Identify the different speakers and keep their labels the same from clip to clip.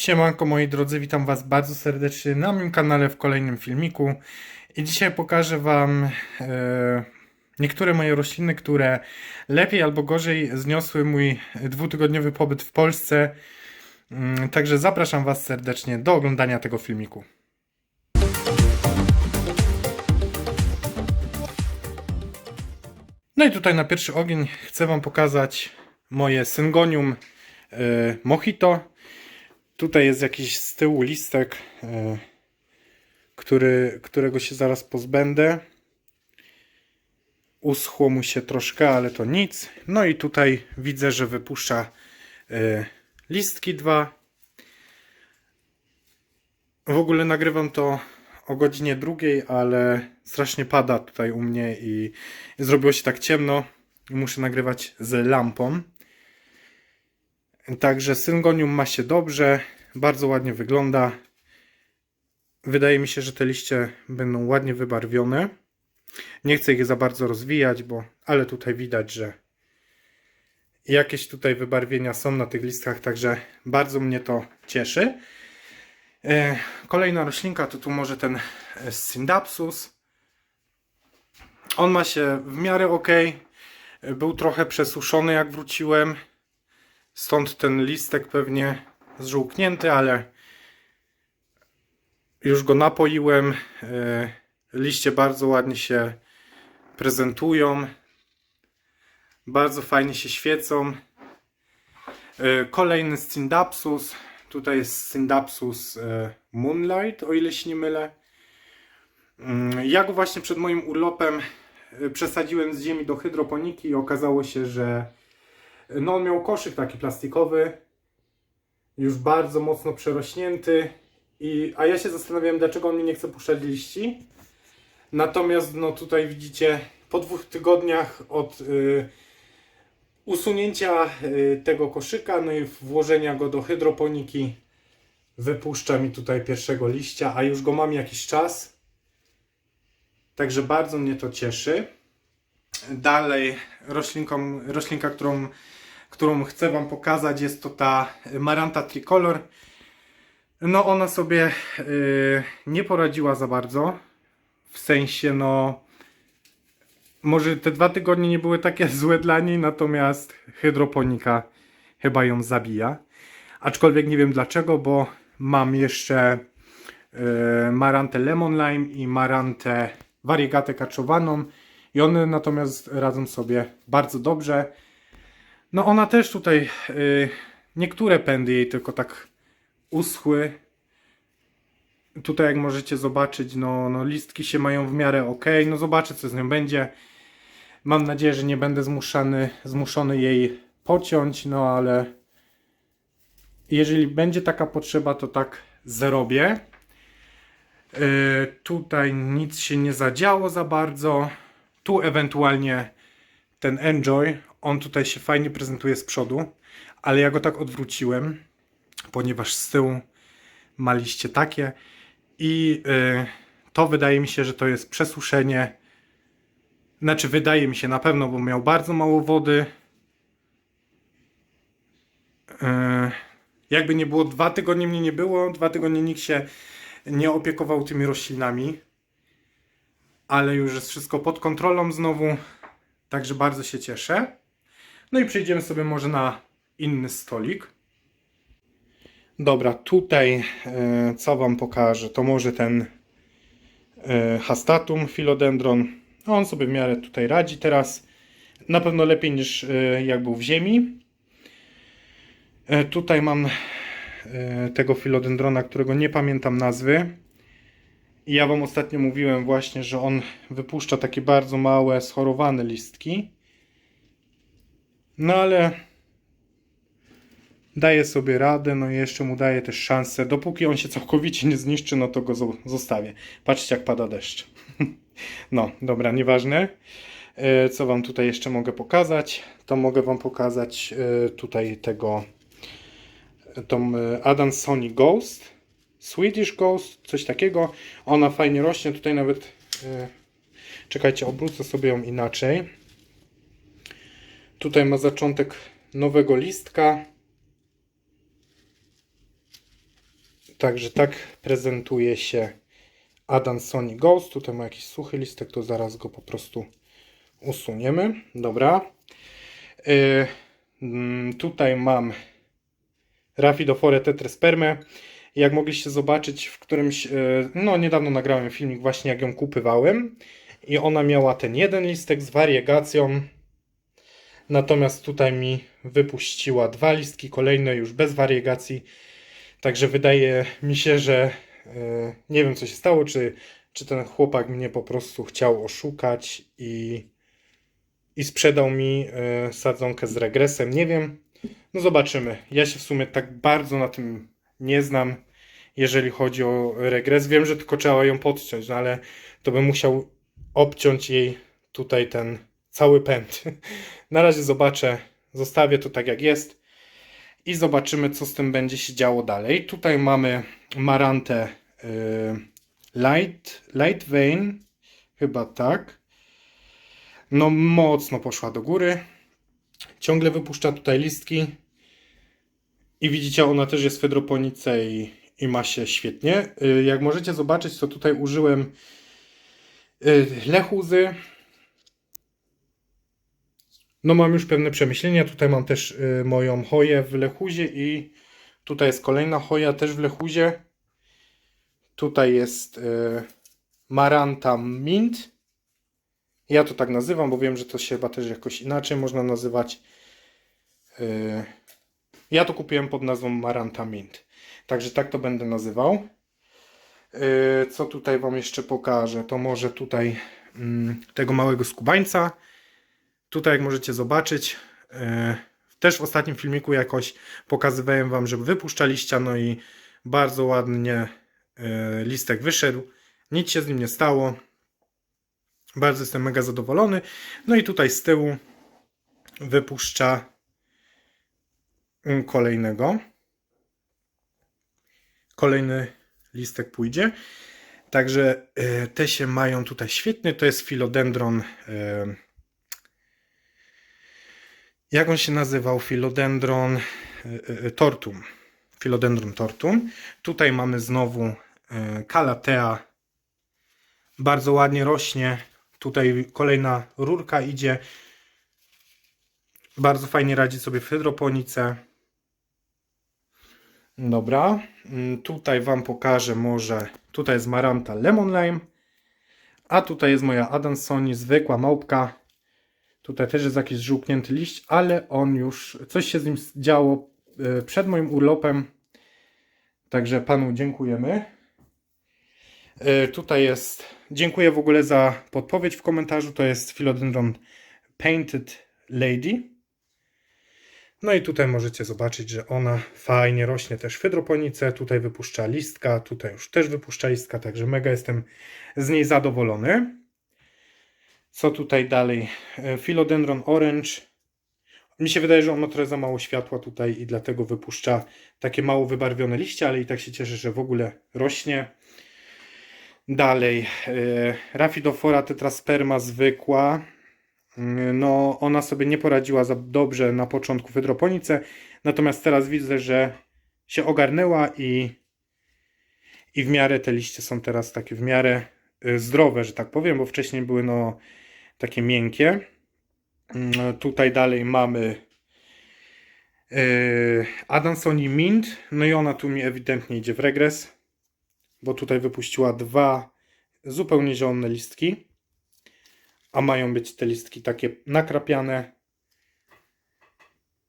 Speaker 1: Siemanko moi drodzy, witam was bardzo serdecznie na moim kanale w kolejnym filmiku i dzisiaj pokażę wam e, niektóre moje rośliny, które lepiej albo gorzej zniosły mój dwutygodniowy pobyt w Polsce. Mm, Także zapraszam was serdecznie do oglądania tego filmiku. No i tutaj na pierwszy ogień chcę wam pokazać moje Syngonium e, Mojito. Tutaj jest jakiś z tyłu listek, e, który, którego się zaraz pozbędę. Uschło mu się troszkę, ale to nic. No i tutaj widzę, że wypuszcza e, listki dwa. W ogóle nagrywam to o godzinie drugiej, ale strasznie pada tutaj u mnie i zrobiło się tak ciemno. Muszę nagrywać z lampą. Także Syngonium ma się dobrze, bardzo ładnie wygląda. Wydaje mi się, że te liście będą ładnie wybarwione. Nie chcę ich za bardzo rozwijać, bo ale tutaj widać, że jakieś tutaj wybarwienia są na tych listach, także bardzo mnie to cieszy. E, Kolejna roślinka to tu może ten e, Syndapsus. On ma się w miarę ok. Był trochę przesuszony jak wróciłem. Stąd ten listek pewnie zżółknięty, ale już go napoiłem. E, Liście bardzo ładnie się prezentują. Bardzo fajnie się świecą. E, Kolejny Syndapsus. Tutaj jest Syndapsus e, Moonlight, o ile się nie mylę. Mm, Ja go właśnie przed moim urlopem przesadziłem z ziemi do hydroponiki i okazało się, że no on miał koszyk taki plastikowy, już bardzo mocno przerośnięty, i, a ja się zastanawiałem, dlaczego on mi nie chce puszczać liści. Natomiast no tutaj widzicie, po dwóch tygodniach od y, usunięcia y, tego koszyka, no i włożenia go do hydroponiki, wypuszcza mi tutaj pierwszego liścia, a już go mam jakiś czas. Także bardzo mnie to cieszy. Dalej roślinką, roślinka, którą, którą chcę Wam pokazać jest to ta Maranta Tricolor. No ona sobie y, nie poradziła za bardzo. W sensie no może te dwa tygodnie nie były takie złe dla niej, natomiast hydroponika chyba ją zabija. Aczkolwiek nie wiem dlaczego, bo mam jeszcze y, Marantę Lemon Lime i Marantę Variegatę kaczowaną i one natomiast radzą sobie bardzo dobrze. No ona też tutaj y, niektóre pędy jej tylko tak uschły. Tutaj jak możecie zobaczyć, no, no listki się mają w miarę ok. No zobaczę co z nią będzie. Mam nadzieję, że nie będę zmuszany, zmuszony jej pociąć, no ale jeżeli będzie taka potrzeba, to tak zrobię. Yy, tutaj nic się nie zadziało za bardzo. Tu ewentualnie ten Enjoy, on tutaj się fajnie prezentuje z przodu, ale ja go tak odwróciłem, ponieważ z tyłu ma liście takie i yy, to wydaje mi się, że to jest przesuszenie. Znaczy wydaje mi się na pewno, bo miał bardzo mało wody. Yy, jakby nie było, dwa tygodnie mnie nie było, dwa tygodnie nikt się nie opiekował tymi roślinami. Ale już jest wszystko pod kontrolą znowu. Także bardzo się cieszę. No i przejdziemy sobie może na inny stolik. Dobra, tutaj e, co Wam pokażę, to może ten e, Hastatum Philodendron. On sobie w miarę tutaj radzi teraz. Na pewno lepiej niż e, jak był w ziemi. Tutaj mam tego Philodendrona, którego nie pamiętam nazwy. Ja Wam ostatnio mówiłem właśnie, że on wypuszcza takie bardzo małe, schorowane listki. No ale daje sobie radę, no i jeszcze mu daje też szansę. Dopóki on się całkowicie nie zniszczy, no to go zo- zostawię. Patrzcie jak pada deszcz. no, dobra, nieważne. E, Co Wam tutaj jeszcze mogę pokazać? To mogę Wam pokazać e, tutaj tego tą e, Adam Sony Ghost. Swedish Ghost, coś takiego. Ona fajnie rośnie, tutaj nawet czekajcie, obrócę sobie ją inaczej. Tutaj ma zaczątek nowego listka. Także tak prezentuje się Adansoni Ghost. Tutaj ma jakiś suchy listek, to zaraz go po prostu usuniemy. Dobra. Y, mm, tutaj mam Rafidofore tetrespermę. Jak mogliście zobaczyć w którymś, y, no niedawno nagrałem filmik właśnie jak ją kupywałem i ona miała ten jeden listek z wariegacją. Natomiast tutaj mi wypuściła dwa listki, kolejne już bez wariegacji. Także wydaje mi się, że e, nie wiem co się stało, czy, czy ten chłopak mnie po prostu chciał oszukać i, i sprzedał mi e, sadzonkę z regresem. Nie wiem. No zobaczymy. Ja się w sumie tak bardzo na tym nie znam, jeżeli chodzi o regres. Wiem, że tylko trzeba ją podciąć, no ale to bym musiał obciąć jej tutaj ten cały pęd. Na razie zobaczę, zostawię to tak jak jest i zobaczymy, co z tym będzie się działo dalej. Tutaj mamy Marantę y, Light, Light Vein, chyba tak. No mocno poszła do góry. Ciągle wypuszcza tutaj listki. I widzicie, ona też jest w hydroponice i, i ma się świetnie. Y, Jak możecie zobaczyć, to tutaj użyłem y, lechuzy. No mam już pewne przemyślenia. Tutaj mam też y, moją hoję w lechuzie i tutaj jest kolejna hoja też w lechuzie. Tutaj jest y, Maranta Mint. Ja to tak nazywam, bo wiem, że to się chyba też jakoś inaczej można nazywać. Y, ja to kupiłem pod nazwą Maranta Mint. Także tak to będę nazywał. Co tutaj Wam jeszcze pokażę? To może tutaj mm, tego małego skubańca. Tutaj jak możecie zobaczyć, e, też w ostatnim filmiku jakoś pokazywałem Wam, że wypuszcza liścia, no i bardzo ładnie e, listek wyszedł. Nic się z nim nie stało. Bardzo jestem mega zadowolony. No i tutaj z tyłu wypuszcza mm, kolejnego. Kolejny listek pójdzie. Także e, te się mają tutaj świetnie. To jest filodendron jak on się nazywał? Philodendron y, y, tortum. Philodendron tortum. Tutaj mamy znowu y, Calathea. Bardzo ładnie rośnie. Tutaj kolejna rurka idzie. Bardzo fajnie radzi sobie w hydroponice. Dobra. Mm, Tutaj Wam pokażę może. Tutaj jest Maranta Lemon Lime. A tutaj jest moja Adansoni, zwykła małpka. Tutaj też jest jakiś żółknięty liść, ale on już, coś się z nim działo e, przed moim urlopem. Także panu dziękujemy. E, Tutaj jest, dziękuję w ogóle za podpowiedź w komentarzu. To jest Philodendron Painted Lady. No i tutaj możecie zobaczyć, że ona fajnie rośnie też w hydroponice. Tutaj wypuszcza listka, tutaj już też wypuszcza listka, także mega jestem z niej zadowolony. Co tutaj dalej? E, Philodendron Orange. Mi się wydaje, że on ma trochę za mało światła tutaj i dlatego wypuszcza takie mało wybarwione liście, ale i tak się cieszę, że w ogóle rośnie. Dalej, e, Rafidofora tetrasperma zwykła. Mm, No, ona sobie nie poradziła za dobrze na początku w hydroponice, natomiast teraz widzę, że się ogarnęła i, i w miarę te liście są teraz takie w miarę y, zdrowe, że tak powiem, bo wcześniej były no takie miękkie. Mm, Tutaj dalej mamy yy, Adansoni Mint, no i ona tu mi ewidentnie idzie w regres, bo tutaj wypuściła dwa zupełnie zielone listki, a mają być te listki takie nakrapiane.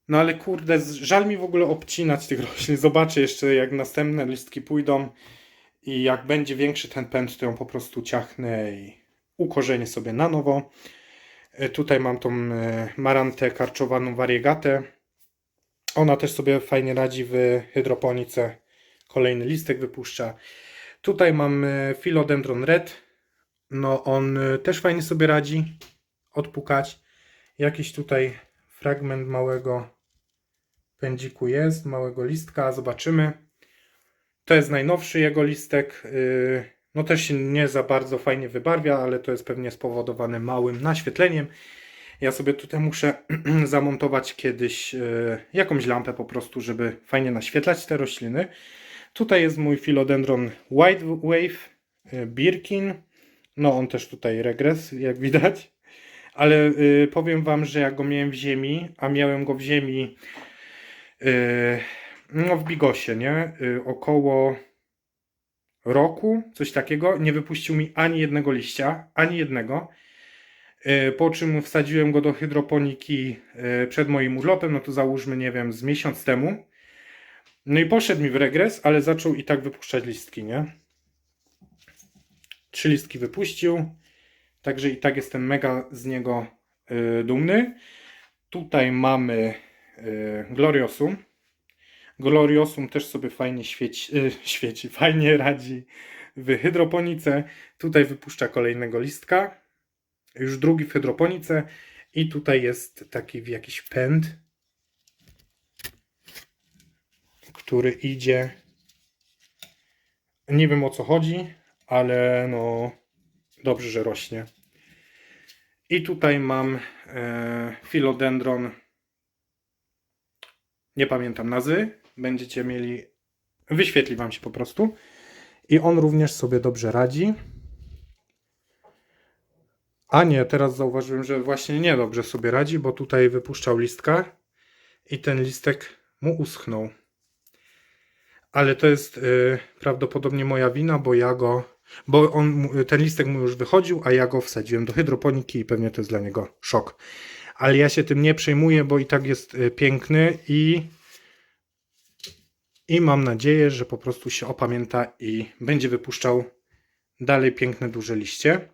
Speaker 1: No ale kurde, żal mi w ogóle obcinać tych roślin. Zobaczę jeszcze jak następne listki pójdą i jak będzie większy ten pęd, to ją po prostu ciachnę i ukorzenię sobie na nowo. E, Tutaj mam tą e, marantę karczowaną wariegatę. Ona też sobie fajnie radzi w hydroponice. Kolejny listek wypuszcza. Tutaj mam e, Philodendron Red. No on też fajnie sobie radzi odpukać. Jakiś tutaj fragment małego pędziku jest, małego listka. Zobaczymy. To jest najnowszy jego listek. Yy, No też się nie za bardzo fajnie wybarwia, ale to jest pewnie spowodowane małym naświetleniem. Ja sobie tutaj muszę zamontować kiedyś yy, jakąś lampę po prostu, żeby fajnie naświetlać te rośliny. Tutaj jest mój philodendron White Wave y, Birkin. No on też tutaj regres, jak widać. Ale y, powiem wam, że jak go miałem w ziemi, a miałem go w ziemi no w Bigosie, nie? Około roku, coś takiego, nie wypuścił mi ani jednego liścia, ani jednego. Y, Po czym wsadziłem go do hydroponiki y, przed moim urlopem, no to załóżmy, nie wiem, z miesiąc temu. No i poszedł mi w regres, ale zaczął i tak wypuszczać listki, nie? Trzy listki wypuścił, także i tak jestem mega z niego y, dumny. Tutaj mamy Gloriosum. Gloriosum też sobie fajnie świeci, y, świeci, fajnie radzi w hydroponice. Tutaj wypuszcza kolejnego listka. Już drugi w hydroponice. I tutaj jest taki jakiś pęd, który idzie. Nie wiem o co chodzi, ale no dobrze, że rośnie. I tutaj mam e, philodendron. Nie pamiętam nazwy. Będziecie mieli. Wyświetli Wam się po prostu. I on również sobie dobrze radzi. A nie, teraz zauważyłem, że właśnie niedobrze sobie radzi, bo tutaj wypuszczał listka i ten listek mu uschnął. Ale to jest y, prawdopodobnie moja wina, bo ja go. Bo on, ten listek mu już wychodził, a ja go wsadziłem do hydroponiki i pewnie to jest dla niego szok. Ale ja się tym nie przejmuję, bo i tak jest y, piękny i. I mam nadzieję, że po prostu się opamięta i będzie wypuszczał dalej piękne, duże liście.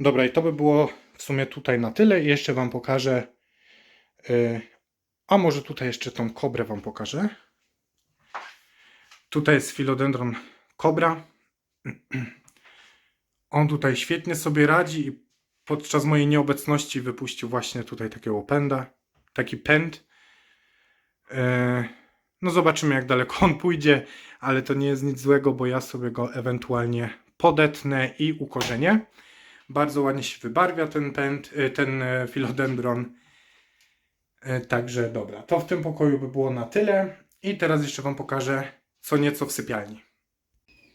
Speaker 1: Dobra, i to by było w sumie tutaj na tyle. I jeszcze Wam pokażę. y, a może tutaj jeszcze tą kobrę Wam pokażę. Tutaj jest philodendron kobra. On tutaj świetnie sobie radzi i podczas mojej nieobecności wypuścił właśnie tutaj takiego pęda. Taki pęd. No zobaczymy jak daleko on pójdzie, ale to nie jest nic złego, bo ja sobie go ewentualnie podetnę i ukorzenię. Bardzo ładnie się wybarwia ten pęd, y, ten e, philodendron. E, Także dobra, to w tym pokoju by było na tyle. I teraz jeszcze Wam pokażę co nieco w sypialni.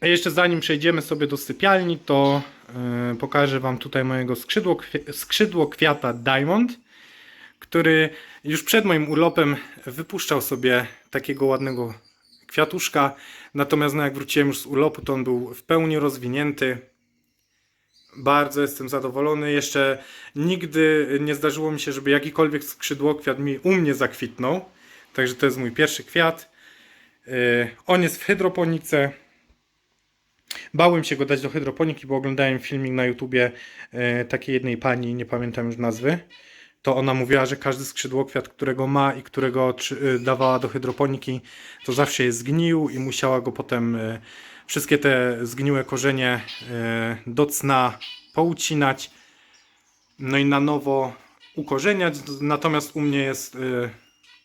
Speaker 1: A jeszcze zanim przejdziemy sobie do sypialni, to e, pokażę Wam tutaj mojego skrzydło, kwi- skrzydło kwiata Diamond, który już przed moim urlopem wypuszczał sobie takiego ładnego kwiatuszka. Natomiast no, jak wróciłem już z urlopu, to on był w pełni rozwinięty. Bardzo jestem zadowolony. Jeszcze nigdy nie zdarzyło mi się, żeby jakikolwiek skrzydłokwiat mi u mnie zakwitnął. Także to jest mój pierwszy kwiat. Yy, On jest w hydroponice. Bałem się go dać do hydroponiki, bo oglądałem filmik na YouTubie yy, takiej jednej pani, nie pamiętam już nazwy. To ona mówiła, że każdy skrzydłokwiat, którego ma i którego yy, dawała do hydroponiki, to zawsze jest zgnił i musiała go potem yy, wszystkie te zgniłe korzenie yy, do cna poucinać, no i na nowo ukorzeniać. Natomiast u mnie jest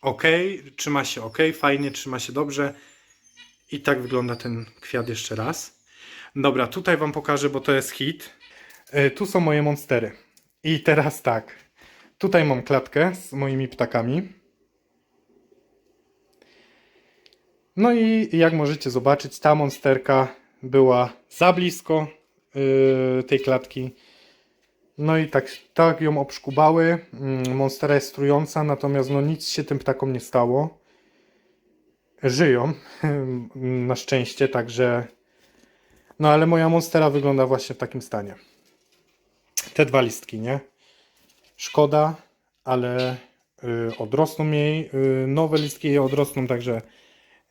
Speaker 1: ok, trzyma się ok, fajnie, trzyma się dobrze. I tak wygląda ten kwiat jeszcze raz. Dobra, tutaj Wam pokażę, bo to jest hit. Tu są moje monstery. I teraz tak. Tutaj mam klatkę z moimi ptakami. No i jak możecie zobaczyć, ta monsterka była za blisko yy, tej klatki. No i tak, tak ją obszkubały. Mm, Monstera jest trująca, natomiast no nic się tym ptakom nie stało. Żyją, na szczęście, także... No ale moja monstera wygląda właśnie w takim stanie. Te dwa listki, nie? Szkoda, ale y, odrosną jej. Y, nowe listki jej odrosną, także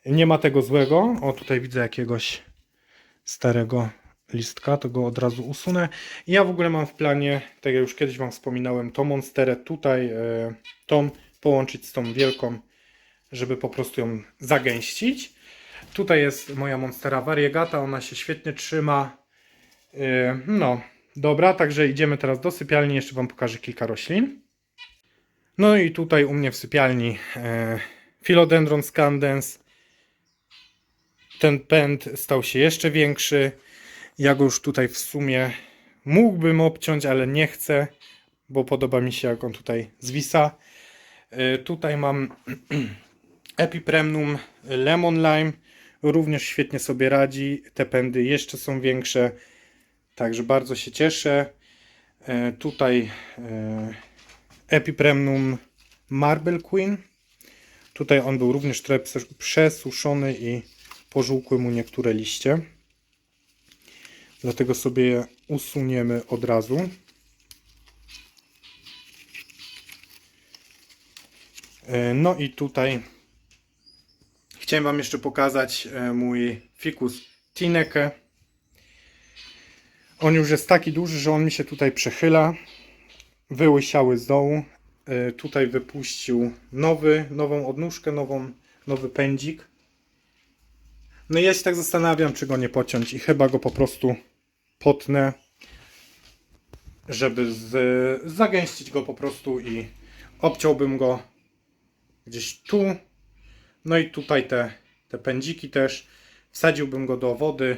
Speaker 1: nie ma tego złego. O, tutaj widzę jakiegoś starego listka, to go od razu usunę. Ja w ogóle mam w planie, tak jak już kiedyś Wam wspominałem, tą monsterę tutaj, e, tą połączyć z tą wielką, żeby po prostu ją zagęścić. Tutaj jest moja monstera variegata, ona się świetnie trzyma. No, dobra, także idziemy teraz do sypialni, jeszcze Wam pokażę kilka roślin. No i tutaj u mnie w sypialni e, Philodendron scandens. Ten pęd stał się jeszcze większy. Ja go już tutaj w sumie mógłbym obciąć, ale nie chcę, bo podoba mi się jak on tutaj zwisa. Y, Tutaj mam Epipremnum Lemon Lime. również świetnie sobie radzi. Te pędy jeszcze są większe, także bardzo się cieszę. E, tutaj e, Epipremnum Marble Queen. Tutaj on był również trochę prze- przesuszony i pożółkły mu niektóre liście. Dlatego sobie je usuniemy od razu. E, No i tutaj chciałem Wam jeszcze pokazać e, mój fikus Tineke. On już jest taki duży, że on mi się tutaj przechyla. Wyłysiały z dołu. E, Tutaj wypuścił nowy, nową odnóżkę, nową, nowy pędzik. No i ja się tak zastanawiam, czy go nie pociąć i chyba go po prostu potnę, żeby z, zagęścić go po prostu i obciąłbym go gdzieś tu. No i tutaj te, te pędziki też. Wsadziłbym go do wody.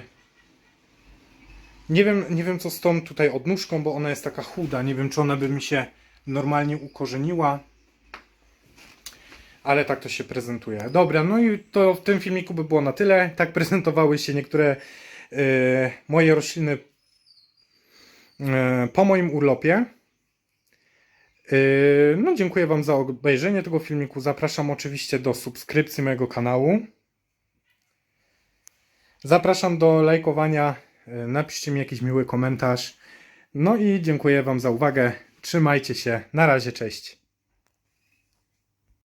Speaker 1: Nie wiem, nie wiem co z tą tutaj odnóżką, bo ona jest taka chuda. Nie wiem, czy ona by mi się normalnie ukorzeniła. Ale tak to się prezentuje. Dobra, no i to w tym filmiku by było na tyle. Tak prezentowały się niektóre e, moje rośliny e, po moim urlopie. E, no, dziękuję Wam za obejrzenie tego filmiku. Zapraszam oczywiście do subskrypcji mojego kanału. Zapraszam do lajkowania. E, Napiszcie mi jakiś miły komentarz. No i dziękuję Wam za uwagę. Trzymajcie się. Na razie, cześć.